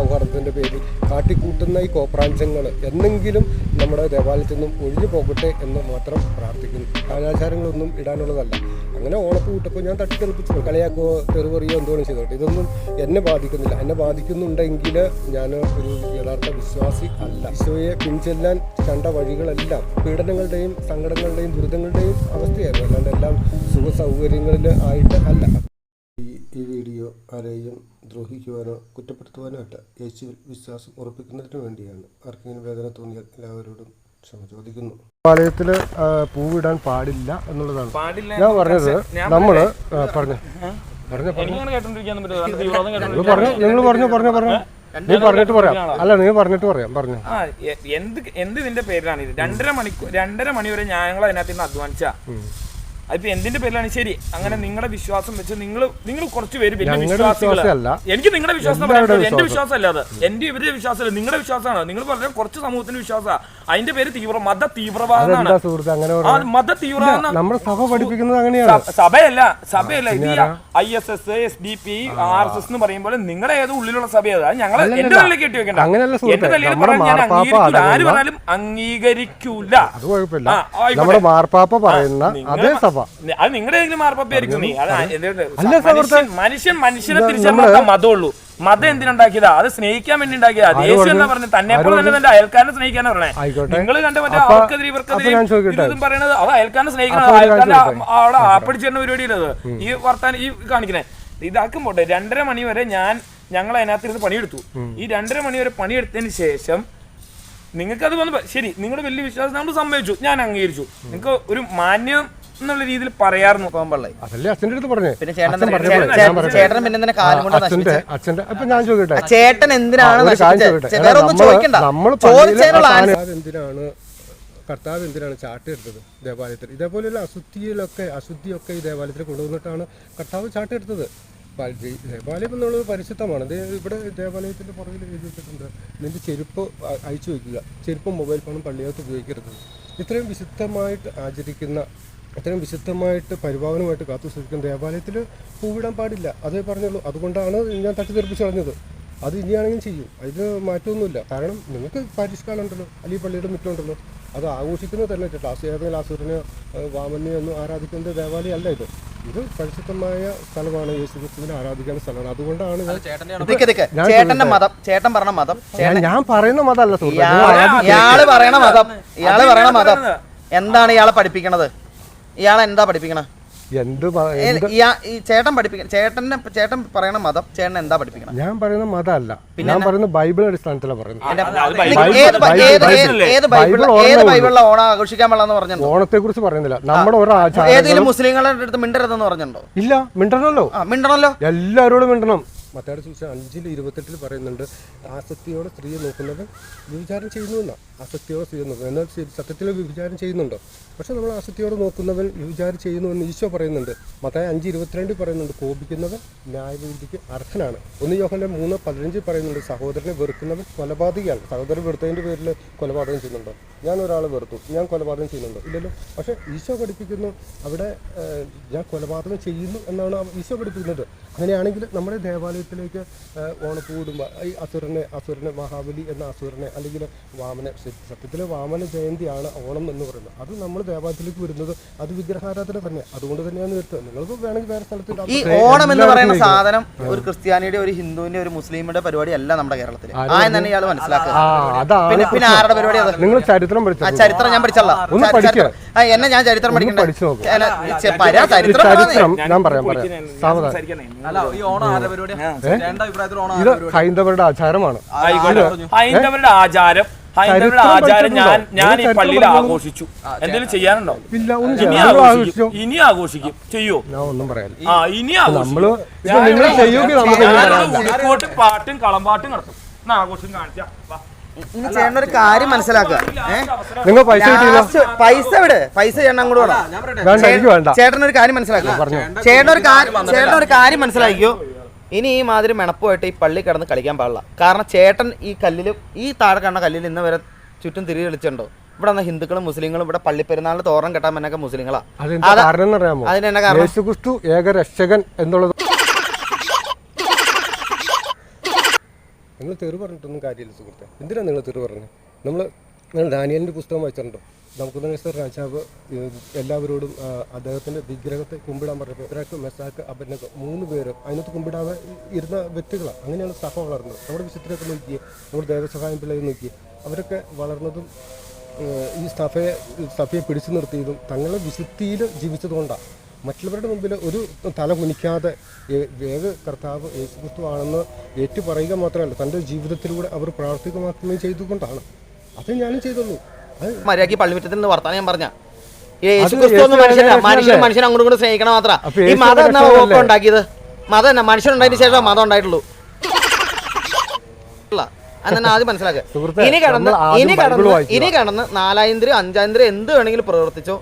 മതസൗഹാർദ്ദത്തിന്റെ പേരിൽ കാട്ടിക്കൂട്ടുന്ന ഈ കോപ്രാഞ്ചങ്ങൾ എന്നെങ്കിലും നമ്മുടെ ദേവാലയത്തിൽ നിന്നും ഒഴിഞ്ഞു പോകട്ടെ എന്ന് മാത്രം പ്രാർത്ഥിക്കുന്നു. കാലാചാരങ്ങളൊന്നും ഇടാനുള്ളതല്ല. അങ്ങനെ ഓണപ്പ് കൂട്ടപ്പോൾ ഞാൻ തട്ടിത്തെറിപ്പിച്ചു കളിയാക്കോ തെറിവറിയോ എന്തോളം ചെയ്തോട്ടെ. ഇതൊന്നും എന്നെ ബാധിക്കുന്നില്ല. എന്നെ ബാധിക്കുന്നുണ്ടെങ്കിൽ ഞാൻ ഒരു യഥാർത്ഥ വിശ്വാസി അല്ല. ഈശോയെ പിൻചെല്ലാൻ കണ്ട വഴികളെല്ലാം പീഡനങ്ങളുടെയും സങ്കടങ്ങളുടെയും ദുരിതങ്ങളുടെയും അവസ്ഥയായിരുന്നു. അല്ലാണ്ട് എല്ലാം സുഖ സൗകര്യങ്ങളിൽ ആയിട്ട് അല്ല. ഈ വീഡിയോ ആരെയും ദ്രോഹിക്കുവാനോ കുറ്റപ്പെടുത്തുവാനോ അല്ല യേശുവിൽ വിശ്വാസം ഉറപ്പിക്കുന്നതിന് വേണ്ടിയാണ്. ആർക്കെങ്കിലും വേദന തോന്നിയാൽ എല്ലാവരോടും ക്ഷമ ചോദിക്കുന്നു. ആലയത്തിൽ പൂവിടാൻ പാടില്ല എന്നുള്ളതാണ്. പാടില്ല ഞാൻ പറഞ്ഞത് നമ്മൾ നമ്മൾ പറഞ്ഞു. പറഞ്ഞു പറഞ്ഞു. നിങ്ങൾ പറഞ്ഞു പറഞ്ഞു പറഞ്ഞു. നീ പറഞ്ഞിട്ട് പറയാം. അല്ല നീ പറഞ്ഞിട്ട് പറയാം പറഞ്ഞു. എന്ത് എന്ത് ഇതിന്റെ പേരിലാണ് ഇത് രണ്ടര മണിക്കൂർ രണ്ടര മണി വരെ ഞങ്ങൾ അതിനകത്ത് നിന്ന് അധ്വാനിച്ച അതിപ്പോ എന്തിന്റെ പേരിലാണ്? ശരി അങ്ങനെ നിങ്ങളുടെ വിശ്വാസം വെച്ച് നിങ്ങൾ നിങ്ങൾ കുറച്ച് പേര് വലിയ വിശ്വാസികളല്ല എനിക്ക് നിങ്ങളുടെ വിശ്വാസം പറയാൻ എന്റെ വിശ്വാസം. അല്ല അത്. എന്റെ ഇവരുടെ വിശ്വാസമല്ല നിങ്ങളുടെ വിശ്വാസമാണ്. നിങ്ങൾ പറഞ്ഞ കുറച്ച് സമൂഹത്തിന്റെ വിശ്വാസമാണ് അതിന്റെ പേര് തീവ്ര മത തീവ്രവാദമാണ് മത തീവ്രവാദം നമ്മുടെ സഭ പഠിപ്പിക്കുന്നത് അങ്ങനെയാണ്. സഭയല്ല സഭയല്ല. ഇത് I S S S D P R S S എന്ന് പറയുമ്പോൾ നിങ്ങളുടെ ഏത് ഉള്ളിലുള്ള സഭയത് അതാ ഞങ്ങൾ എന്റെ തലയിൽ കെട്ടി വെക്കണ്ട. എന്റെ തലയിൽ ഞാൻ ആര് പറഞ്ഞാലും അംഗീകരിക്കൂല. അത് കുഴപ്പമില്ല. നമ്മുടെ മാർപ്പാപ്പ പറയുന്ന അതേ മ- സഭ അത് നിങ്ങളുടെ ഏതെങ്കിലും മാർപ്പാപ്പായിരിക്കും നീ അത് മനുഷ്യൻ മനുഷ്യനെ തിരിച്ചറിയാത്ത മതമുള്ളൂ മതം എന്തിനുണ്ടാക്കിയതാ? അത് സ്നേഹിക്കാൻ വേണ്ടി ഉണ്ടാക്കിയതാ. ദേശീയം എന്താ പറഞ്ഞത് തന്നെ പോലെ തന്നെ തന്റെ അയൽക്കാരനെ സ്നേഹിക്കാനാ പറഞ്ഞേ. നിങ്ങൾ കണ്ട മറ്റേ അവർക്കെതിരെ ഇവർക്കെതിരെ? ഇതും പറയണത് അത് അയൽക്കാരനെ സ്നേഹിക്കണം ചോദിക്കട്ടെ? അവിടെ ആപ്പടിച്ചേരുന്ന പരിപാടിയില്ലത് ഈ വർത്താനം ഈ കാണിക്കണേ. ഇതാക്കും പോട്ടെ രണ്ടര മണി വരെ ഞാൻ ഞങ്ങൾ അതിനകത്ത് ഇരുന്ന് പണിയെടുത്തു ഈ രണ്ടര മണി വരെ പണിയെടുത്തതിന് ശേഷം നിങ്ങൾക്ക് അത് വന്ന് ശരി നിങ്ങളുടെ വലിയ വിശ്വാസം നമ്മൾ സമ്മതിച്ചു. ഞാൻ അംഗീകരിച്ചു. നിങ്ങൾക്ക് ഒരു മാന്യം എന്നുള്ള രീതിയിൽ പറയാറുന്നു കോമ്പള്ളേ അതല്ലേ അച്ഛന്റെ അടുത്ത് പറഞ്ഞേ. പിന്നെ ചേട്ടൻ അച്ഛൻ എന്തിനാ- പറഞ്ഞപ്പോഴേ, ചേട്ടൻ- ഞാൻ ചേട്ടൻ പിന്നെ എന്തിനാ കാലും കൊണ്ട് അച്ഛന്റെ അച്ഛന്റെ അപ്പൊ ഞാൻ ചോദിക്കട്ടെ? ചേട്ടൻ എന്തിനാണ് ഒരു കാര്യം നശിപ്പിച്ചത്? ചോദിക്കട്ടെ. ചെ- വേറെ ഒന്നും നമ്മൾ ചോദിക്കണ്ട. ചോദിച്ചതിനുള്ള ആൻസർ കർത്താവ് എന്തിനാണ് കർത്താവ് എന്തിനാണ് ചാട്ടെടുത്തത് ദേവാലയത്തിൽ ഇതേപോലെയുള്ള അശുദ്ധിയിലൊക്കെ അശുദ്ധിയൊക്കെ ഈ ദേവാലയത്തിൽ കൊണ്ടുവന്നിട്ടാണ് കർത്താവ് ചാട്ടെടുത്തത് പ- ഈ ദേവാലയം എന്നുള്ളത് പരിശുദ്ധമാണ്. ദേ ഇവിടെ ദേവാലയത്തിന്റെ പുറകിൽ എഴുതിയിട്ടുണ്ട്. നിന്റെ ചെരുപ്പ് അ- അയച്ചു വയ്ക്കുക. ചെരുപ്പും മൊബൈൽ ഫോണും പള്ളിയകത്ത് ഉപയോഗിക്കരുത്. ഇത്രയും വിശുദ്ധമായിട്ട് ആചരിക്കുന്ന അത്രയും വിശുദ്ധമായിട്ട് പരിപാവനമായിട്ട് കാത്തു സൂക്ഷിക്കുന്ന ദേവാലയത്തിൽ പൂവിടാൻ പാടില്ല. അതേ പറഞ്ഞുള്ളൂ. അതുകൊണ്ടാണ് ഞാൻ തട്ടി തട്ടിത്തെറിപ്പിച്ച് കളഞ്ഞത്. അത് ഇനിയാണെങ്കിലും ചെയ്യും. അതിന് മാറ്റമൊന്നുമില്ല. കാരണം നിങ്ങൾക്ക് പാരിഷ്കാലം ഉണ്ടല്ലോ അല്ലെങ്കിൽ പള്ളിയുടെ മുറ്റുണ്ടല്ലോ അത് ആഘോഷിക്കുന്നത് തന്നെ ക്ലാസ് ഏതെങ്കിലും ആസുരനെ വാമനെ ഒന്നും ആരാധിക്കുന്ന ദേവാലയം അല്ല ഇത്. ഇത് പരിശുദ്ധമായ സ്ഥലമാണ്. യേശു ക്രിസ്തുവിനെ ആരാധിക്കുന്ന സ്ഥലമാണ്. അതുകൊണ്ടാണ്. ചേട്ടന്റെ മതം. ചേട്ടൻ പറഞ്ഞ മതം. ഞാൻ- പറയുന്ന മതമല്ല ഇയാൾ പറയണ മതം. ഇയാൾ പറയണ മതം. എന്താണ് ഇയാളെ പഠിപ്പിക്കണത്? ഇയാളെ എന്താ പഠിപ്പിക്കണ എന്ത് ചേട്ടൻ പഠിപ്പിക്കണം ചേട്ടന്റെ ചേട്ടൻ പറയണ മതം ചേട്ടൻ എന്താ പഠിപ്പിക്കണം? ഞാൻ പറയുന്ന മതമല്ല. ഞാൻ പറയുന്ന ബൈബിൾ അടിസ്ഥാനത്തിലാണ് പറയുന്നത്. ഓണം ആഘോഷിക്കാൻ പാടില്ലെന്ന് പറഞ്ഞിട്ടുണ്ടോ? ഓണത്തെ കുറിച്ച് പറയുന്നില്ല നമ്മുടെ ഓരോ ഏതെങ്കിലും മുസ്ലിങ്ങളുടെ അടുത്ത് മിണ്ടരുതെന്ന് പറഞ്ഞിട്ടുണ്ടോ? ഇല്ല മിണ്ടണല്ലോ. ആ മിണ്ടണല്ലോ? എല്ലാവരോടും മിണ്ടണം. മത്തയുടെ ചോദിച്ചാൽ അഞ്ചിൽ ഇരുപത്തെട്ടിൽ പറയുന്നുണ്ട് ആസക്തിയോടെ സ്ത്രീയെ നോക്കുന്നത് വ്യഭിചാരം ചെയ്യുന്നു ആസക്തിയോടെ സ്ത്രീയെ നോക്കുന്നത് എന്നാൽ സത്യത്തിൽ വ്യഭിചാരം ചെയ്യുന്നുണ്ടോ? പക്ഷേ നമ്മൾ ആസക്തിയോടെ നോക്കുന്നവൻ വ്യഭിചാരം ചെയ്യുന്നു എന്ന് ഈശോ പറയുന്നുണ്ട്. മത്തായ അഞ്ച് ഇരുപത്തിരണ്ടിൽ പറയുന്നുണ്ട് കോപിക്കുന്നവൻ ന്യായവിധിക്ക് അർഹനാണ്. ഒന്ന് യോഹന്റെ മൂന്ന് പതിനഞ്ചിൽ പറയുന്നുണ്ട് സഹോദരനെ വെറുക്കുന്നവൻ കൊലപാതകയാണ്. സഹോദരൻ വെറുത്തതിന്റെ പേരിൽ കൊലപാതകം ചെയ്യുന്നുണ്ടോ? ഞാൻ ഒരാളെ വെറുത്തു. ഞാൻ കൊലപാതകം ചെയ്യുന്നുണ്ടോ? ഇല്ലല്ലോ. പക്ഷേ ഈശോ പഠിപ്പിക്കുന്നു അവിടെ ഞാൻ കൊലപാതകം ചെയ്യുന്നു എന്നാണ് ഈശോ പഠിപ്പിക്കുന്നത്. അങ്ങനെയാണെങ്കിൽ നമ്മുടെ ദേവാലയത്തിലേക്ക് ഏഹ്, ഓണപ്പൂടുമ്പോൾ ഈ അസുരനെ അസുരനെ മഹാബലി എന്ന അസുരനെ അല്ലെങ്കിൽ വാമന സത്യത്തിൽ വാമന ജയന്തിയാണ് ഓണം എന്ന് പറയുന്നത്. അത് നമ്മൾ ദേവാലയത്തിലേക്ക് വരുന്നത് അത് വിഗ്രഹാരാധന തന്നെ. അതുകൊണ്ട് തന്നെയാണ് വരുത്തുന്നത് നിങ്ങൾക്ക് വേണമെങ്കിൽ വേറെ സ്ഥലത്ത് ഈ ഓണം എന്ന് പറയുന്ന സാധനം ഒരു ക്രിസ്ത്യാനിയുടെ ഒരു ഹിന്ദുവിന്റെ ഒരു മുസ്ലിമിന്റെ പരിപാടി അല്ല നമ്മുടെ കേരളത്തിൽ തന്നെ ഇയാൾ മനസ്സിലാക്കുക. ആ അതാണ് പിന്നെ പിന്നെ ആരുടെ പരിപാടി നിങ്ങൾ ചരിത്രം ആ ചരിത്രം ഞാൻ പഠിച്ചല്ല എന്നെ ഞാൻ ചരിത്രം ചരിത്രം ഞാൻ പറയാം പറയാം. സാവധാനം. ഇത് ഹൈന്ദവരുടെ ആചാരമാണ്. ഹൈന്ദവരുടെ ആചാരം ഹൈന്ദവരുടെ ആചാരം ഞാൻ ഞാൻ ഈ പള്ളിയിൽ ആഘോഷിച്ചു. എന്തെങ്കിലും ചെയ്യാനുണ്ടോ? ഇനി ആഘോഷിക്കും. ഇനി ആഘോഷിക്കും. ചെയ്യോ? ഞാൻ ഒന്നും പറയാനില്ല. ആ ഇനി ആഘോഷിക്കും. പാട്ടും കളമ്പാട്ടും നടത്തും. എന്നാ ആഘോഷം കാണിച്ചാ. ഇനി ചേട്ടൻ ഒരു കാര്യം മനസ്സിലാക്കുക. നിങ്ങൾ പൈസ പൈസ ഇവിടെ പൈസ ചേട്ടൻ അങ്ങോട്ട് വേണം വേണ്ട എനിക്ക് വേണ്ട. ചേട്ടൻ ഒരു കാര്യം മനസ്സിലാക്കുക. ചേട്ടൻ ഒരു കാര്യം ചേട്ടൻ ഒരു കാര്യം മനസ്സിലാക്കിയോ ഇനി ഈ മാതിരി മെണപ്പുമായിട്ട് ഈ പള്ളി കിടന്ന് കളിക്കാൻ പാടില്ല. കാരണം ചേട്ടൻ ഈ കല്ലിൽ ഈ താഴെ കണ്ട കല്ലിൽ ഇന്ന് വരെ ചുറ്റും തിരികെ കളിച്ചിട്ടുണ്ടോ ഇവിടെ വന്ന ഹിന്ദുക്കളും മുസ്ലിങ്ങളും ഇവിടെ പള്ളിപ്പെരുന്നാളിന് തോറം കെട്ടാൻ പറ്റൊക്കെ മുസ്ലിങ്ങളാ. അതെന്താ അതാ- കാരണം എന്നറിയാമോ അതിനെന്നാ കാരണം? യേശുക്രിസ്തു ഏക രക്ഷകൻ എന്നുള്ളത് നിങ്ങൾ തെറി പറഞ്ഞിട്ടൊന്നും കാര്യമില്ല സുഹൃത്തെ. എന്തിനാണ് നിങ്ങൾ തെറി പറഞ്ഞത് നമ്മൾ നിങ്ങൾ ഡാനിയലിന്റെ പുസ്തകം വായിച്ചിട്ടുണ്ടോ? നമുക്ക് രാജാവ് എല്ലാവരോടും അദ്ദേഹത്തിന്റെ വിഗ്രഹത്തെ കുമ്പിടാൻ പറഞ്ഞപ്പോൾ ഒരാൾക്ക് മെസ്സാക്ക് അബന്നൊക്കെ മൂന്ന് പേര് അതിനകത്ത് കുമ്പിടാതെ ഇരുന്ന വ്യക്തികളാണ് അങ്ങനെയാണ് സഭ വളർന്നത്. നമ്മുടെ വിശുദ്ധരൊക്കെ നോക്കി നമ്മുടെ ദേവസഹായം പിള്ളേരെ നോക്കി അവരൊക്കെ വളർന്നതും ഈ സഭയെ സഭയെ പിടിച്ചു നിർത്തിയതും തങ്ങളുടെ വിശുദ്ധിയിൽ ജീവിച്ചതുകൊണ്ടാണ് മറ്റുള്ളവരുടെ മുമ്പിൽ ഒരു തല കുനിക്കാതെ ഏക കർത്താവ് യേശുക്രിസ്തു ആണെന്ന് ഏറ്റു പറയുക മാത്രമല്ല തന്റെ ജീവിതത്തിലൂടെ അവർ പ്രാവർത്തികമാക്കുകയും ചെയ്തുകൊണ്ടാണ്. അത് ഞാനും ചെയ്തുള്ളൂ. മര്യാദയ്ക്ക് പള്ളിമുറ്റത്തിൽ നിന്ന് വർത്താനം ഞാൻ പറഞ്ഞ. യേശുക്രിസ്തു മനുഷ്യനാ മനുഷ്യൻ? മനുഷ്യൻ അങ്ങോട്ടും ഇങ്ങോട്ടും സ്നേഹിക്കണം മാത്രം. ഈ മതം എന്നാ? ഒക്കെ ഉണ്ടാക്കിയത് മതം എന്നാ മനുഷ്യൻ ഉണ്ടായതിനു ശേഷം മതം ഉണ്ടായിട്ടുള്ളൂ. ആദ്യം മനസ്സിലാക്കുക. ഇനി കടന്ന് ഇനി കടന്ന് ഇനി കടന്ന് നാലായിരം അഞ്ചായിരം എന്ത് വേണമെങ്കിലും പ്രവർത്തിച്ചോ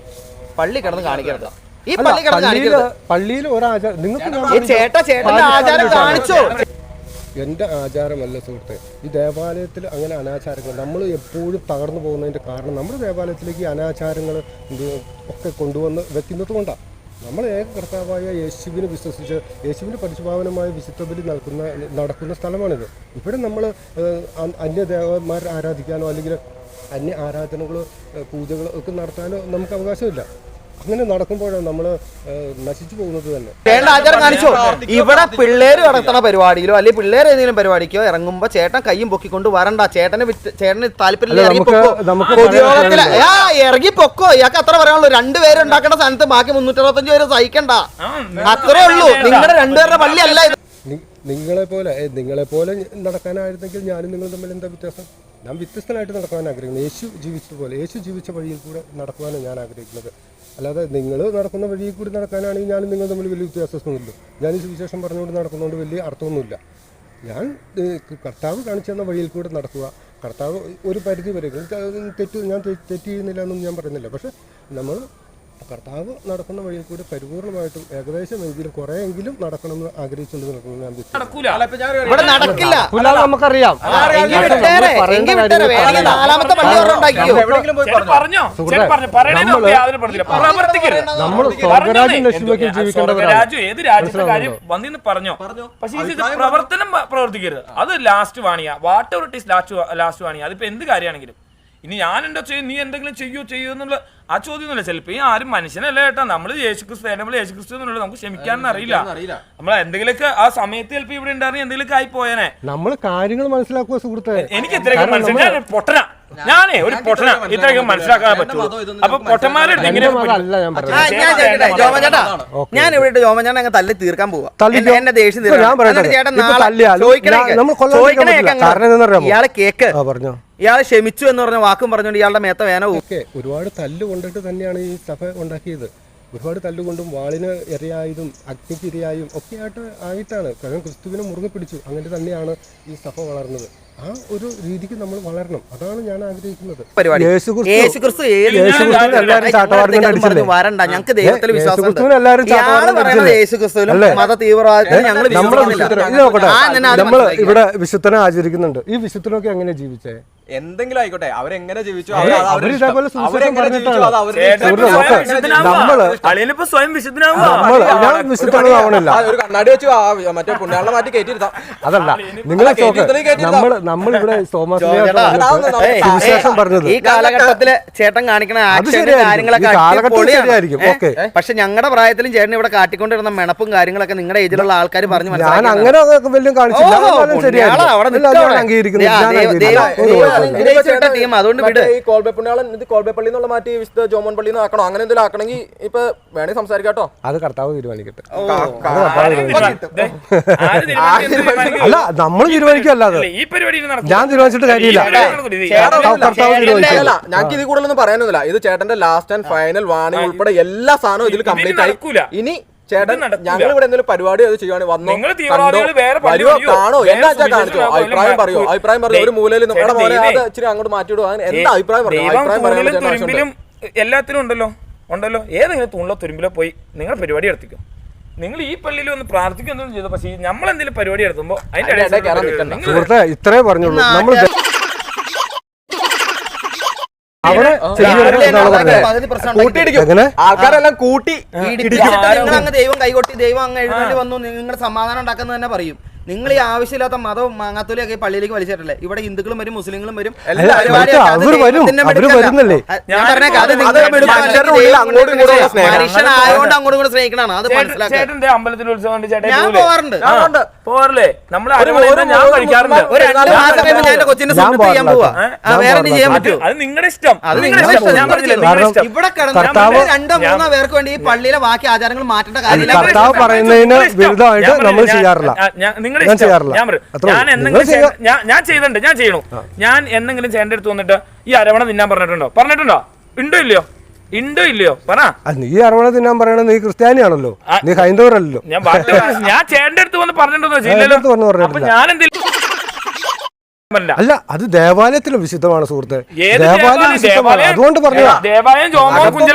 പള്ളി കടന്ന് കാണിക്കരുത്. ഈ പള്ളി കിടന്ന് പള്ളിയിൽ ഒരാചാരം നിങ്ങൾക്ക് ചേട്ട ചേട്ടന്റെ ആചാരം കാണിച്ചോ. എന്റെ ആചാരമല്ല സുഹൃത്തെ ഈ ദേവാലയത്തിൽ അങ്ങനെ അനാചാരങ്ങൾ നമ്മൾ എപ്പോഴും തകർന്നു പോകുന്നതിന്റെ കാരണം നമ്മുടെ ദേവാലയത്തിലേക്ക് ഈ അനാചാരങ്ങൾ ഒക്കെ കൊണ്ടുവന്ന് വെക്കുന്നത് കൊണ്ടാണ് നമ്മൾ ഏക കർത്താവായ യേശുവിനെ വിശ്വസിച്ച് യേശുവിന്റെ പരിശുഭാവനമായ വിശുദ്ധബലി നടക്കുന്ന നടക്കുന്ന സ്ഥലമാണിത്. ഇവിടെ നമ്മൾ അന്യ ദേവന്മാർ ആരാധിക്കാനോ അല്ലെങ്കിൽ അന്യ ആരാധനകളോ പൂജകളോ ഒക്കെ നടത്താനോ നമുക്ക് അവകാശമില്ല. അങ്ങനെ നടക്കുമ്പോഴാണ് നമ്മൾ നശിച്ചു പോകുന്നത് തന്നെ. വേണ്ട ആചാരം കാണിച്ചോ? ഇവിടെ പിള്ളേര് നടത്തുന്ന പരിപാടിയിലോ അല്ലെങ്കിൽ പിള്ളേർ ഏതെങ്കിലും പരിപാടിക്കോ ഇറങ്ങുമ്പോ ചേട്ടൻ കയ്യും പൊക്കിക്കൊണ്ട് വരണ്ട. ചേട്ടന് ചേട്ടന് താല്പര്യമില്ല ഇറങ്ങി നമുക്ക് പൊക്കോ. ഇയാൾക്ക് അത്ര പറയാനുള്ളൂ. രണ്ടുപേരും ഉണ്ടാക്കേണ്ട സ്ഥാനത്ത് ബാക്കി മുന്നൂറ്റി അറുപത്തഞ്ച് പേര് സഹിക്കണ്ട. അത്രേ ഉള്ളൂ. നിങ്ങളുടെ രണ്ടുപേരുടെ പള്ളി അല്ല ഇത്. നിങ്ങളെ പോലെ നിങ്ങളെ പോലെ നടക്കാനായിരുന്നെങ്കിൽ ഞാനും നിങ്ങൾ തമ്മിൽ എന്താ വ്യത്യാസം? ഞാൻ വ്യത്യസ്തനായിട്ട് നടക്കാൻ ആഗ്രഹിക്കുന്നു. യേശു ജീവിച്ചതുപോലെ യേശു ജീവിച്ച വഴിയിൽ കൂടെ നടക്കുവാനാണ് ഞാൻ ആഗ്രഹിക്കുന്നത്. അല്ലാതെ നിങ്ങൾ നടക്കുന്ന വഴിയിൽ കൂടി നടക്കാനാണെങ്കിൽ ഞാനും നിങ്ങൾ തമ്മിൽ വലിയ വ്യത്യാസമൊന്നുമില്ല. ഞാൻ ഈ സുവിശേഷം പറഞ്ഞുകൊണ്ട് നടക്കുന്നതുകൊണ്ട് വലിയ അർത്ഥമൊന്നുമില്ല. ഞാൻ കർത്താവ് കാണിച്ചു തന്ന വഴിയിൽ കൂടെ നടക്കുക. കർത്താവ് ഒരു പരിധി വരെ തെറ്റ് ഞാൻ തെറ്റ് ചെയ്യുന്നില്ല എന്നും ഞാൻ പറയുന്നില്ല. പക്ഷെ നമ്മൾ കർത്താവ് നടക്കുന്ന വഴിയിൽ കൂടി പരിപൂർണമായിട്ടും ഏകദേശം എങ്കിലും നടക്കണമെന്ന് ആഗ്രഹിച്ചുകൊണ്ട് നടക്കണം എന്ന് വ്യക്തി നടക്കൂല. അല്ല, ഇപ്പൊ ഞാൻ ഒരു ഇവിടെ നടക്കില്ല. നമുക്കറിയാം. എങ്കിൽ വിട്ടേരെ എങ്കിൽ വിട്ടേരെ വേണമെങ്കിൽ നാലാമത്തെ പള്ളി ഒരെണ്ണം ഉണ്ടാക്കിയോ പോയി ചേട്ടൻ പറഞ്ഞോ? പറഞ്ഞോ ചേട്ടൻ പറഞ്ഞു പറയണേന്ന് യാതൊരു പറഞ്ഞില്ല. നമ്മൾ പറഞ്ഞോ സ്വർഗരാജ്യം ലക്ഷ്യമാക്കി ജീവിക്കേണ്ടവരാണ് സ്വർഗരാജ്യം ഏത് രാജ്യത്തെ കാര്യം വന്നിന്ന് പറഞ്ഞോ? പക്ഷേ പ്രവർത്തനം പ്രവർത്തിക്കരുത്. അത് last വാണിയാ. Whatever it is last last വാണിയാ. അതിപ്പോ എന്ത് കാര്യമാണെങ്കിലും. ഇനി ഞാൻ എന്താ ചെയ്യും നീ എന്തെങ്കിലും ചെയ്യോ ചെയ്യോ എന്നുള്ള ആ ചോദ്യമൊന്നുമില്ല. ചിലപ്പോൾ ഈ ആരും മനുഷ്യനല്ല കേട്ടോ നമ്മൾ യേശു ക്രിസ്തു നമ്മൾ യേശു ക്രിസ്തു എന്നുള്ളത് നമുക്ക് ക്ഷമിക്കാനൊന്നും അറിയില്ല. നമ്മൾ എന്തെങ്കിലുമൊക്കെ ആ സമയത്ത് ചിലപ്പോൾ ഇവിടെ ഉണ്ടായിരുന്ന എന്തെങ്കിലും ആയി പോയനെ. നമ്മൾ കാര്യങ്ങൾ മനസ്സിലാക്കുക സുഹൃത്തെ. എനിക്ക് ഇത്രയൊക്കെ ഒരു പൊട്ടനാ. ഞാനേ ഒരു പൊട്ടന. ഇത്രയൊക്കെ മനസ്സിലാക്കാൻ പറ്റുള്ളൂ. അപ്പൊ പൊട്ടന്മാരെ പൊട്ടന്മാരുടെ ഞാൻ ഇവിടെ ജോമൻ ചേട്ടൻ അങ്ങ് തല്ലി തീർക്കാൻ പോവാ. എന്നെ ദേഷ്യം ഞാൻ തീർക്കാൻ. ചേട്ടൻ നാളെ ചോദിക്കണേ ഇയാളെ കേക്ക്. ആ പറഞ്ഞോ. ഇയാൾ ക്ഷമിച്ചു എന്ന് പറഞ്ഞ വാക്കും പറഞ്ഞുകൊണ്ട് ഇയാളുടെ മേത്ത വേന ഓക്കെ ഒക്കെ ഒരുപാട് തല്ല് കൊണ്ടിട്ട് തന്നെയാണ് ഈ സഭ ഉണ്ടാക്കിയത്. ഒരുപാട് തല്ലുകൊണ്ടും വാളിന് ഇരയായതും അഗ്നിക്ക് ഇരയായും ഒക്കെ ആയിട്ട് ആയിട്ടാണ്. കാരണം ക്രിസ്തുവിനെ മുറുകെ പിടിച്ചു. അങ്ങനെ തന്നെയാണ് ഈ സഭ വളർന്നത്. ആ ഒരു രീതിക്ക് നമ്മൾ വളരണം. അതാണ് ഞാൻ ആഗ്രഹിക്കുന്നത്. വരണ്ട. ഞങ്ങൾക്ക് ദൈവത്തിൽ നമ്മളെ ഇവിടെ വിശുദ്ധനെ ആചരിക്കുന്നുണ്ട്. ഈ വിശുദ്ധനൊക്കെ എങ്ങനെ ജീവിച്ചേ? എന്തെങ്കിലും ആയിക്കോട്ടെ അവരെങ്ങനെ ജീവിച്ചു ഒരു കണ്ണാടി- വെച്ചു മറ്റേ പുണ്യാളെ മാറ്റി കയറ്റിയിരുത്താം അതല്ല നിങ്ങളെ? നമ്മൾ നമ്മൾ ഇവിടെ തോമസ് പറഞ്ഞത് ഈ കാലഘട്ടത്തിൽ ചേട്ടൻ കാണിക്കണ. കാര്യങ്ങളൊക്കെ? ഓക്കേ. പക്ഷെ ഞങ്ങളുടെ പ്രായത്തിലും ചേട്ടൻ ഇവിടെ കാട്ടിക്കൊണ്ടിരുന്ന മെണപ്പും കാര്യങ്ങളൊക്കെ നിങ്ങളുടെ ഏജിലുള്ള ആൾക്കാർ പറഞ്ഞു ഞാൻ അങ്ങനെ വലിയ കാണിച്ചില്ല നിൽക്കാ അവിടെ. അംഗീകരിക്കുന്നു അനുഗ്രഹിച്ച ടീം. അതുകൊണ്ട് വിട്. ഈ ഇത് കോൾബെ പള്ളി എന്നുള്ള മാറ്റി വിശുദ്ധ ജോമൻ പള്ളി ആക്കണോ? അങ്ങനെ എന്തെങ്കിലും ആക്കണമെങ്കിൽ ഇപ്പൊ വേണേ സംസാരിക്കാട്ടോ അത് കർത്താവ് തീരുമാനിക്കട്ടെ? അല്ല നമ്മൾ പരിപാടി ഞാൻ തീരുമാനിച്ചിട്ട് കാര്യമില്ല. കർത്താവ് ഞങ്ങൾക്ക് ഇത് കൂടുതലൊന്നും പറയാനൊന്നുമില്ല. ഇത് ചേട്ടന്റെ ലാസ്റ്റ് ആൻഡ് ഫൈനൽ വാണി ഉൾപ്പെടെ എല്ലാ സാധനവും ഇതിൽ കംപ്ലീറ്റ് ആയിക്കൂല ഇനി ചേട്ടൻ. ഞങ്ങൾ ഇവിടെ എന്തെങ്കിലും പരിപാടി അത് ചെയ്യുവാണെങ്കിൽ വന്നോ? കാണോ എന്നാ കാണിച്ചോ? അഭിപ്രായം പറയോ? അഭിപ്രായം പറയോ? ഒരു മൂലയിൽ നമ്മുടെ മോനെ ദൈവമേ. അത് ഇച്ചിരി അങ്ങോട്ട് മാറ്റിവിടുക അങ്ങനെ എന്താ അഭിപ്രായം പറയോ? അഭിപ്രായം പറയാൻ എല്ലാത്തിലും ഉണ്ടല്ലോ. ഉണ്ടല്ലോ. ഏതെങ്കിലും തൂണിലോ തുരുമ്പിലോ പോയി നിങ്ങൾ പരിപാടി നടത്തിക്കും നിങ്ങൾ ഈ പള്ളിയിൽ ഒന്ന് പ്രാർത്ഥിക്കുന്നു ചെയ്തു. പക്ഷേ നമ്മൾ എന്തെങ്കിലും പരിപാടി നടത്തുമ്പോൾ അതിന്റെ ഇടയിൽ ഇത്രേ പറഞ്ഞുള്ളൂ. നമ്മൾ ആൾക്കാരെല്ലാം കൂട്ടി ദൈവം കൈകൊട്ടി ദൈവം അങ്ങ് എഴുതി വന്നു നിങ്ങളുടെ സമാധാനം ഉണ്ടാക്കുന്നത് തന്നെ പറയും. നിങ്ങൾ ഈ ആവശ്യമില്ലാത്ത മതവും മാങ്ങാത്തോലിയൊക്കെ ഈ പള്ളിയിലേക്ക് വലിച്ചിട്ടല്ലേ ഇവിടെ ഹിന്ദുക്കളും വരും മുസ്ലിങ്ങളും വരും. അങ്ങോട്ടും അത് ഉത്സവം ചേട്ടൻ ഞാൻ? പോവാറുണ്ട്. പോവാറില്ലേ? നമ്മൾ ഞാൻ കഴിക്കാറുണ്ട്. ഒരു രണ്ട് മാസം കഴിയുമ്പോൾ ഞാൻ കൊച്ചിന്റെ ചെയ്യാൻ പോവാ. വേറെ ചെയ്യാൻ പറ്റും. അത് നിങ്ങളുടെ ഇഷ്ടം. അത് നിങ്ങളുടെ ഇഷ്ടം. ഞാൻ ഇഷ്ടം. പറഞ്ഞില്ലേ ഇഷ്ടം. ഇവിടെ കിടന്ന് രണ്ടോ മൂന്നോ പേർക്ക് വേണ്ടി ഈ പള്ളിയിലെ ബാക്കി ആചാരങ്ങൾ മാറ്റേണ്ട കാര്യമില്ല. പറയുന്നതിന് വിരുദ്ധമായിട്ട് നമ്മൾ ചെയ്യാറില്ല. ഞാൻ- ഞാൻ- ഞാൻ. ഞാൻ പറയും. എന്തെങ്കിലും ചെയ്തിട്ടുണ്ട് ഞാൻ ചെയ്യണു ഞാൻ എന്തെങ്കിലും ചേട്ടന്റെ അടുത്ത് വന്നിട്ട് ഈ അരവണ തിന്നാൻ പറഞ്ഞിട്ടുണ്ടോ പറഞ്ഞിട്ടുണ്ടോ ഉണ്ടോ ഇല്ലയോ ഉണ്ടോ ഇല്ലയോ പറ നീ അരവണ തിന്നാൻ പറയണത് നീ ക്രിസ്ത്യാനിയാണല്ലോ നീ ഹൈന്ദവരല്ലോ ഞാൻ. ഞാൻ ചേട്ടന്റെ അടുത്ത് വന്ന് പറഞ്ഞിട്ടുണ്ടോ. ഞാൻ എന്തെങ്കിലും. അല്ല. അത് ദേവാലയത്തിലും വിശുദ്ധമാണ് സുഹൃത്തെ. ദേവാലയം? വിശുദ്ധമാണ്. ദേവാലയം? അതുകൊണ്ട്.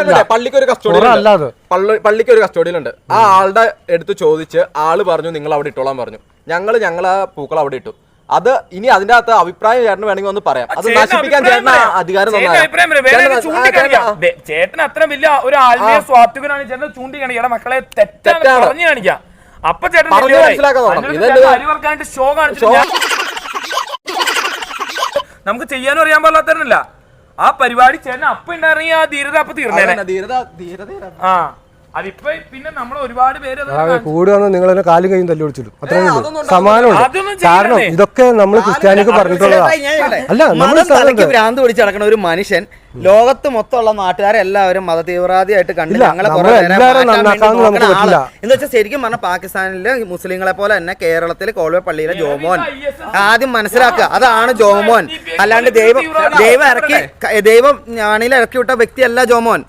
ഉണ്ട്. പള്ളിക്ക് ഒരു കസ്റ്റോഡിയിലുണ്ട്. ആ ആളുടെ എടുത്ത് ചോദിച്ച് ആൾ പറഞ്ഞു നിങ്ങൾ അവിടെ ഇട്ടോളാൻ പറഞ്ഞു. ഞങ്ങൾ ഞങ്ങൾ ആ പൂക്കൾ അവിടെ ഇട്ടു. അത് ഇനി അതിന്റെ അകത്ത് അഭിപ്രായം ചേട്ടന് വേണമെങ്കിൽ ഒന്ന് പറയാം. അത് നശിപ്പിക്കാൻ ചേട്ടന് അധികാരം ചേട്ടൻ അത്ര വലിയ ഒരു ആത്മീയ സ്വാത്വികനാണ് ചേട്ടൻ ചൂണ്ടിക്കാണിക്കാം മക്കളെ തെറ്റാണ്. പറഞ്ഞു കാണിക്കാം അപ്പൊ ചേട്ടൻ പറഞ്ഞ് വലിയവരായി. മനസ്സിലാക്കാൻ നോക്കണം. അതിനൊരു ഇതെന്ത് അരിവർക്കാനായിട്ട് ഷോ നമുക്ക് ചെയ്യാനും അറിയാൻ പാടില്ലാത്തവരല്ല ആ പരിപാടി ചേട്ടൻ അപ്പൊ ഉണ്ടായിരുന്നെങ്കിൽ ആ ധീരത അപ്പൊ തീർന്നേനെ അതന്നെ, ധീരത ധീരത ആ അതിപ്പോ പിന്നെ നമ്മൾ ഒരുപാട് പേര് കൂടുകയെന്ന് നിങ്ങൾ എന്നെ കാലും കൈയും തല്ലി വിളിച്ചിടും അത്രേ സമാനമുണ്ട്. കാരണം ഇതൊക്കെ നമ്മൾ ക്രിസ്ത്യാനിക്ക് പറഞ്ഞിട്ടുള്ളതാണ് അല്ല നമ്മൾ തലയ്ക്ക് ഭ്രാന്ത് പിടിച്ച് നടക്കുന്ന ഒരു മനുഷ്യൻ ലോകത്ത് മൊത്തമുള്ള നാട്ടുകാരെ എല്ലാവരും മത തീവ്രവാദിയായിട്ട് കണ്ടില്ല. എന്ന് വെച്ചാൽ ശരിക്കും പറഞ്ഞ പാകിസ്ഥാനിലെ മുസ്ലിങ്ങളെ പോലെ തന്നെ കേരളത്തിലെ കോൾവേ പള്ളിയിലെ ജോമോൻ ആദ്യം മനസ്സിലാക്കുക അതാണ് ജോമോൻ. അല്ലാണ്ട് ദൈവം ദൈവം ഇറക്കി ദൈവം ഞാണിയിൽ ഇറക്കി വിട്ട വ്യക്തിയല്ല ജോമോൻ.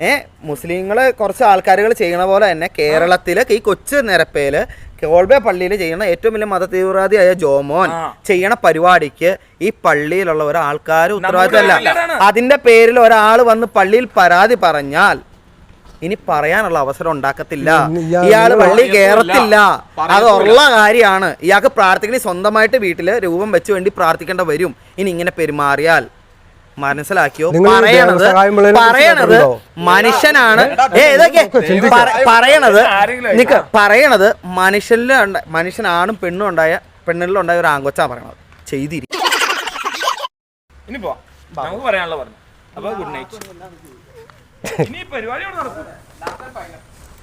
ഏ മുസ്ലിങ്ങൾ കുറച്ച് ആൾക്കാരുകൾ ചെയ്യണ പോലെ തന്നെ കേരളത്തിലെ ഈ കൊച്ചു നിരപ്പേൽ കോൾബെ പള്ളിയിൽ ചെയ്യുന്ന ഏറ്റവും വലിയ മത തീവ്രവാദിയായ ജോമോൻ. ചെയ്യണ പരിപാടിക്ക് ഈ പള്ളിയിലുള്ള ഒരാൾക്കാർ ഉത്തരവാദിത്തമല്ല. അതിന്റെ പേരിൽ ഒരാൾ വന്ന് പള്ളിയിൽ പരാതി പറഞ്ഞാൽ ഇനി പറയാനുള്ള അവസരം ഉണ്ടാക്കത്തില്ല. ഇയാൾ പള്ളി കേറത്തില്ല. കയറത്തില്ല അത്. ഉള്ള കാര്യമാണ്. ഇയാൾക്ക് പ്രാർത്ഥിക്കണി സ്വന്തമായിട്ട് വീട്ടിൽ രൂപം വെച്ച് വേണ്ടി പ്രാർത്ഥിക്കേണ്ട വരും. ഇനി ഇങ്ങനെ പെരുമാറിയാൽ. മനസ്സിലാക്കിയോ? പറയണത് പറയണത് മനുഷ്യനാണ്. ഏ ഇതൊക്കെ? പറയണത് നിക്ക് പറയണത് മനുഷ്യനിൽ മനുഷ്യനാണും പെണ്ണും ഉണ്ടായ പെണ്ണിലുണ്ടായ ഒരു ആങ്കൊച്ചാ പറയണത്. ചെയ്തിരിക്കും ഇനി പോ നമുക്ക് പറയാനുള്ള പറഞ്ഞു. അപ്പൊ ഗുഡ് നൈറ്റ് ഇനി പരിപാടി നടക്കും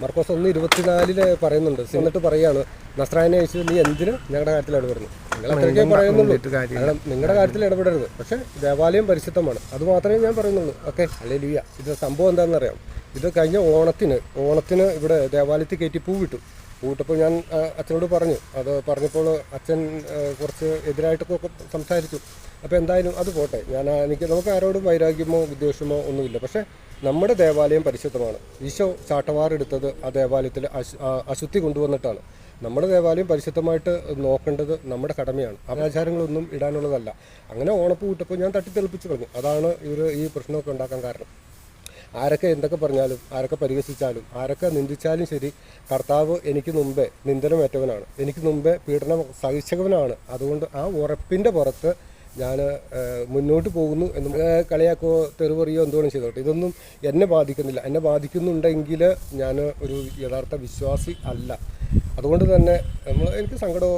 മർക്കോസ് ഒന്ന് ഇരുപത്തിനാലിൽ പറയുന്നുണ്ട്. എന്നിട്ട് പറയാണ് നസ്രായനെ യേശു നീ എന്തിന് ഞങ്ങളുടെ കാര്യത്തിൽ ഇടപെടുന്നു നിങ്ങൾ അത്രയ്ക്കേ പറയുന്നുള്ളൂ. കാരണം നിങ്ങളുടെ കാര്യത്തിൽ ഇടപെടരുത്. പക്ഷേ ദേവാലയം പരിശുദ്ധമാണ്. അത് മാത്രമേ ഞാൻ പറയുന്നുള്ളൂ. ഓക്കെ അല്ലേ ലിയ ഇത് സംഭവം എന്താണെന്നറിയാം ഇത് കഴിഞ്ഞ ഓണത്തിന് ഓണത്തിന് ഇവിടെ ദേവാലയത്തിൽ കയറ്റി പൂവിട്ടു വിട്ടു. പൂ ഞാൻ അച്ഛനോട് പറഞ്ഞു. അത് പറഞ്ഞപ്പോൾ അച്ഛൻ കുറച്ച് എതിരായിട്ടൊക്കെ സംസാരിച്ചു. അപ്പോൾ എന്തായാലും അത് പോട്ടെ. ഞാൻ എനിക്ക് നമുക്ക് ആരോടും വൈരാഗ്യമോ വിദ്വേഷമോ ഒന്നുമില്ല. പക്ഷേ നമ്മുടെ ദേവാലയം പരിശുദ്ധമാണ്. ഈശോ ചാട്ടവാറെടുത്തത് ആ ദേവാലയത്തിൽ അശു- അശുദ്ധി കൊണ്ടുവന്നിട്ടാണ്. നമ്മുടെ ദേവാലയം പരിശുദ്ധമായിട്ട് നോക്കേണ്ടത് നമ്മുടെ കടമയാണ്. ആചാരങ്ങളൊന്നും ഇടാനുള്ളതല്ല. അങ്ങനെ ഓണപ്പൂ വിട്ടപ്പോൾ ഞാൻ തട്ടിത്തെളിപ്പിച്ച് കളഞ്ഞു അതാണ് ഇവർ ഈ പ്രശ്നമൊക്കെ ഉണ്ടാക്കാൻ കാരണം. ആരൊക്കെ എന്തൊക്കെ പറഞ്ഞാലും ആരൊക്കെ പരിഹസിച്ചാലും ആരൊക്കെ നിന്ദിച്ചാലും ശരി കർത്താവ് എനിക്ക് മുമ്പേ നിന്ദനമേറ്റവനാണ്. എനിക്ക് മുമ്പേ പീഡനം സഹിച്ചവനാണ്. അതുകൊണ്ട് ആ ഉറപ്പിന്റെ പുറത്ത് ഞാൻ മുന്നോട്ട് പോകുന്നു എന്ന് കളിയാക്കോ തെറിവറിയോ എന്തോളം ചെയ്തോട്ടെ. ഇതൊന്നും എന്നെ ബാധിക്കുന്നില്ല. എന്നെ ബാധിക്കുന്നുണ്ടെങ്കിൽ ഞാൻ ഒരു യഥാർത്ഥ വിശ്വാസി അല്ല. അതുകൊണ്ട് തന്നെ നമ്മൾ എനിക്ക് സങ്കടമോ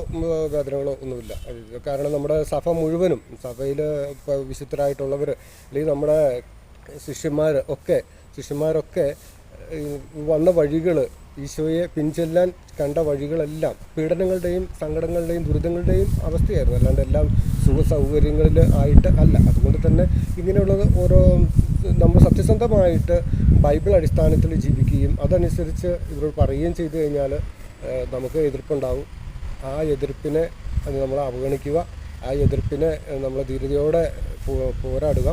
വേദനകളോ ഒന്നുമില്ല. കാരണം നമ്മുടെ സഭ മുഴുവനും സഭയിൽ വിശുദ്ധരായിട്ടുള്ളവർ അല്ലെങ്കിൽ നമ്മുടെ ശിഷ്യന്മാർ ഒക്കെ ശിഷ്യന്മാരൊക്കെ വന്ന വഴികൾ ഈശോയെ പിൻചെല്ലാൻ കണ്ട വഴികളെല്ലാം പീഡനങ്ങളുടെയും സങ്കടങ്ങളുടെയും ദുരിതങ്ങളുടെയും അവസ്ഥയായിരുന്നു. അല്ലാണ്ട് എല്ലാം സുഖ സൗകര്യങ്ങളിൽ ആയിട്ട് അല്ല. അതുകൊണ്ട് തന്നെ ഇങ്ങനെയുള്ളത് ഓരോ നമ്മൾ സത്യസന്ധമായിട്ട് ബൈബിൾ അടിസ്ഥാനത്തിൽ ജീവിക്കുകയും അതനുസരിച്ച് ഇവരോട് പറയുകയും ചെയ്തു കഴിഞ്ഞാൽ നമുക്ക് എതിർപ്പുണ്ടാവും. ആ എതിർപ്പിനെ നമ്മൾ അവഗണിക്കുക ആ എതിർപ്പിനെ നമ്മൾ ധീരതയോടെ പോരാടുക.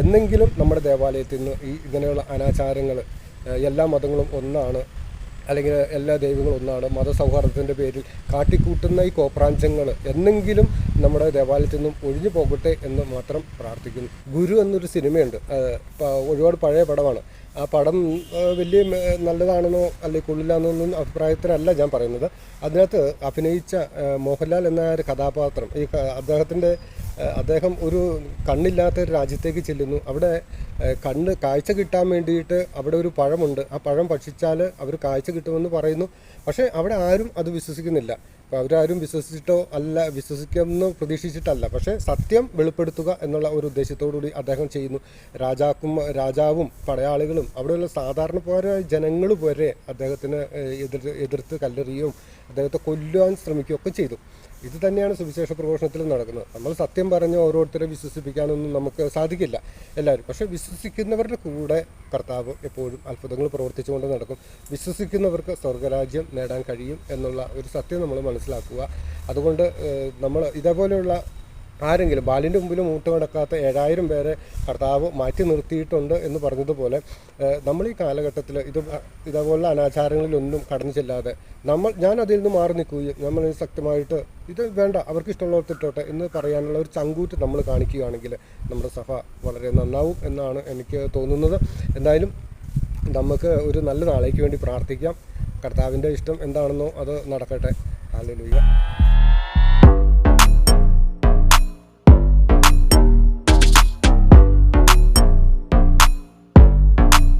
എന്നെങ്കിലും നമ്മുടെ ദേവാലയത്തിൽ നിന്ന് ഈ ഇങ്ങനെയുള്ള അനാചാരങ്ങൾ എല്ലാ മതങ്ങളും ഒന്നാണ്. അല്ലെങ്കിൽ എല്ലാ ദൈവങ്ങളും ഒന്നാണ്. മതസൗഹാർദ്ദത്തിന്റെ പേരിൽ കാട്ടിക്കൂട്ടുന്ന ഈ കോപ്രാഞ്ചങ്ങൾ എന്നെങ്കിലും നമ്മുടെ ദേവാലയത്തിൽ നിന്നും ഒഴിഞ്ഞു പോകട്ടെ എന്ന് മാത്രം പ്രാർത്ഥിക്കുന്നു. ഗുരു എന്നൊരു സിനിമയുണ്ട്. ഒരുപാട് പഴയ പടമാണ്. ആ പടം വലിയ നല്ലതാണെന്നോ അല്ലെങ്കിൽ കൊള്ളില്ലാന്നൊന്നും അഭിപ്രായത്തിനല്ല ഞാൻ പറയുന്നത്. അതിനകത്ത് അഭിനയിച്ച മോഹൻലാൽ എന്ന ഒരു കഥാപാത്രം ഈ അദ്ദേഹത്തിന്റെ അദ്ദേഹം ഒരു കണ്ണില്ലാത്ത ഒരു രാജ്യത്തേക്ക് ചെല്ലുന്നു. അവിടെ കണ്ണ് കാഴ്ച കിട്ടാൻ വേണ്ടിയിട്ട് അവിടെ ഒരു പഴമുണ്ട്. ആ പഴം ഭക്ഷിച്ചാൽ അവർ കാഴ്ച കിട്ടുമെന്ന് പറയുന്നു. പക്ഷേ അവിടെ ആരും അത് വിശ്വസിക്കുന്നില്ല. അപ്പോൾ അവരാരും വിശ്വസിച്ചിട്ടോ അല്ല വിശ്വസിക്കുമെന്ന് പ്രതീക്ഷിച്ചിട്ടല്ല. പക്ഷേ സത്യം വെളിപ്പെടുത്തുക എന്നുള്ള ഒരു ഉദ്ദേശത്തോടുകൂടി അദ്ദേഹം ചെയ്യുന്നു. രാജാക്കും രാജാവും പടയാളികളും അവിടെയുള്ള സാധാരണക്കാരായ ജനങ്ങൾ വരെ അദ്ദേഹത്തിന് എതിർ എതിർത്ത് കല്ലെറിയുകയും അദ്ദേഹത്തെ കൊല്ലുവാൻ ശ്രമിക്കുകയൊക്കെ ചെയ്തു. ഇത് തന്നെയാണ് സുവിശേഷ പ്രഘോഷണത്തിൽ നടക്കുന്നത്. നമ്മൾ സത്യം പറഞ്ഞ് ഓരോരുത്തരെ വിശ്വസിപ്പിക്കാനൊന്നും നമുക്ക് സാധിക്കില്ല എല്ലാവരും. പക്ഷേ വിശ്വസിക്കുന്നവരുടെ കൂടെ കർത്താവ് എപ്പോഴും അത്ഭുതങ്ങൾ പ്രവർത്തിച്ചുകൊണ്ട് നടക്കും. വിശ്വസിക്കുന്നവർക്ക് സ്വർഗരാജ്യം നേടാൻ കഴിയും എന്നുള്ള ഒരു സത്യം നമ്മൾ മനസ്സിലാക്കുക. അതുകൊണ്ട് നമ്മൾ ഇതേപോലെയുള്ള ആരെങ്കിലും ബാലിന്റെ മുമ്പിൽ മൂട്ട് കിടക്കാത്ത ഏഴായിരം പേരെ കർത്താവ് മാറ്റി നിർത്തിയിട്ടുണ്ട് എന്ന് പറഞ്ഞതുപോലെ നമ്മൾ ഈ കാലഘട്ടത്തിൽ ഇത് ഇതേപോലുള്ള അനാചാരങ്ങളിലൊന്നും കടന്നു ചെല്ലാതെ നമ്മൾ ഞാൻ അതിൽ നിന്ന് മാറി നിൽക്കുകയും നമ്മൾ ശക്തമായിട്ട് ഇത് വേണ്ട അവർക്ക് ഇഷ്ടമുള്ളവർത്തിട്ടോട്ടെ എന്ന് പറയാനുള്ള ഒരു ചങ്കൂറ്റ് നമ്മൾ കാണിക്കുകയാണെങ്കിൽ നമ്മുടെ സഭ വളരെ നന്നാവും എന്നാണ് എനിക്ക് തോന്നുന്നത്. എന്തായാലും നമുക്ക് ഒരു നല്ല നാളേക്ക് വേണ്ടി പ്രാർത്ഥിക്കാം. കർത്താവിന്റെ ഇഷ്ടം എന്താണെന്നോ അത് നടക്കട്ടെ. ഹാലലൂയ